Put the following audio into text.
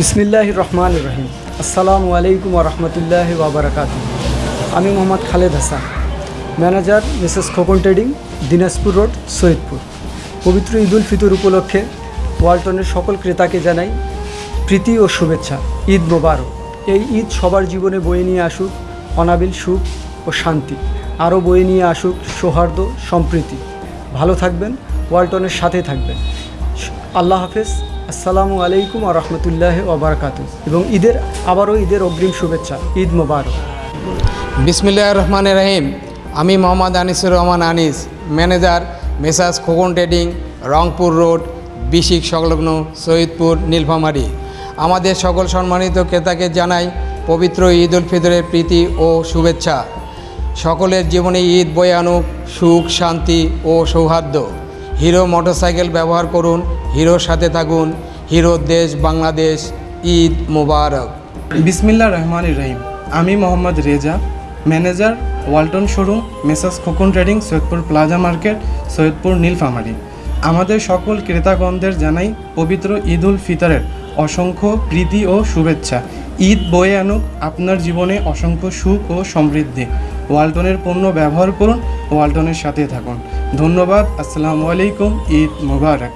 বিসমিল্লাহ রহমান রহিম। আসসালামু আলাইকুম রহমতুল্লাহ ওবরাকাত আমি Mohammad Khaled Hasan, manager messrs Khokon trading, Dinajpur road, Saidpur. পবিত্র ঈদ উল ফিতর উপলক্ষে ওয়ালটনের সকল ক্রেতাকে জানাই প্রীতি ও শুভেচ্ছা। ঈদ মোবারক। এই ঈদ সবার জীবনে বয়ে নিয়ে আসুক অনাবিল সুখ ও শান্তি। আরও বয়ে নিয়ে আসুক সৌহার্দ্য, সম্প্রীতি। ভালো থাকবেন, ওয়ালটনের সাথে থাকবেন। আল্লাহ হাফেজ। আসসালামু আলাইকুম আ রহমতুল্লাহ ওবরাকাতু এবং ঈদের, আবারও ঈদের অগ্রিম শুভেচ্ছা, ঈদ মোবারক। বিসমিল্লাহ রহমান রহিম। আমি Mohammad Anisur Rahman Anis, manager, messrs Khokon trading, Rangpur road, বিশিক সংলগ্ন সৈয়দপুর, নীলফামারী। আমাদের সকল সম্মানিত ক্রেতাকে জানাই পবিত্র ঈদ উল ফিতরের প্রীতি ও শুভেচ্ছা। সকলের জীবনে ঈদ বয়ে আনুক সুখ, শান্তি ও সৌহার্দ্য। হিরো মোটরসাইকেল ব্যবহার করুন হিরোর সাথে থাকুন। হিরোর দেশ, বাংলাদেশ, ঈদ মোবারক। বিসমিল্লা রহমান রহিম। আমি Mohammad Reza, manager, Walton showroom messrs Khokon trading, Saidpur plaza market, Saidpur Nilphamari. আমাদের সকল ক্রেতাগণদের জানাই পবিত্র ঈদ উল ফিতরের অসংখ্য প্রীতি ও শুভেচ্ছা। ঈদ বয়ে আনুক আপনার জীবনে অসংখ্য সুখ ও সমৃদ্ধি। ওয়ালটনের পণ্য ব্যবহার করুন, ওয়ালটনের সাথে থাকুন। ধন্যবাদ, আসসালামু আলাইকুম, ঈদ মুবারক।